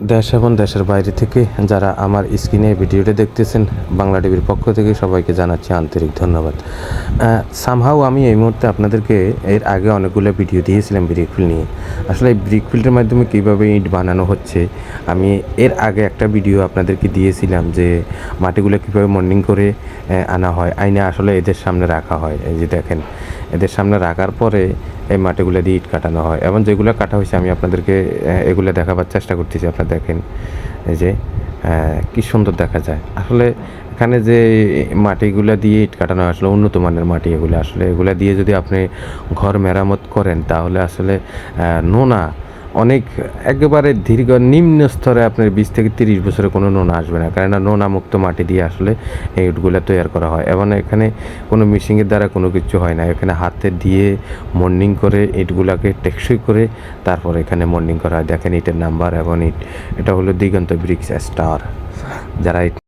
দেশ এবং দেশের বাইরে থেকে যারা আমার স্ক্রিনে ভিডিওটা দেখতেছেন, বাংলা টিভির পক্ষ থেকে সবাইকে জানাচ্ছি আন্তরিক ধন্যবাদ। সামহাও আমি এই মুহূর্তে আপনাদেরকে এর আগে অনেকগুলো ভিডিও দিয়েছিলাম ব্রিক ফিল্ড নিয়ে। আসলে এই ব্রিক ফিল্ডের মাধ্যমে কীভাবে ইট বানানো হচ্ছে, আমি এর আগে একটা ভিডিও আপনাদেরকে দিয়েছিলাম যে মাটিগুলো কীভাবে মর্নিং করে আনা হয়। আইনে আসলে এদের সামনে রাখা হয়। এই যে দেখেন, এদের সামনে রাখার পরে এই মাটিগুলো দিয়ে ইট কাটানো হয়। এবং যেগুলো কাটা হয়েছে, আমি আপনাদেরকে এগুলো দেখাবার চেষ্টা করতেছি। আপনারা দেখেন যে কি সুন্দর দেখা যায়। আসলে এখানে যে মাটিগুলো দিয়ে ইট কাটানো হয়, আসলে উন্নত মানের মাটি এগুলো। আসলে এগুলো দিয়ে যদি আপনি ঘর মেরামত করেন, তাহলে আসলে নোনা অনেক একেবারে দীর্ঘ নিম্ন স্তরে আপনার বিশ থেকে তিরিশ বছরে কোনো নোনা আসবে না। কেননা নোনা মুক্ত মাটি দিয়ে আসলে এই ইটগুলো তৈরি করা হয়। এবং এখানে কোনো মিশিংয়ের দ্বারা কোনো কিছু হয় না। এখানে হাতে দিয়ে মর্নিং করে ইটগুলাকে টেকসই করে তারপর এখানে মর্নিং করা হয়। দেখেন ইটের নাম্বার এবং ইট। এটা হলো দিগন্ত ব্রিক্স স্টার। যারা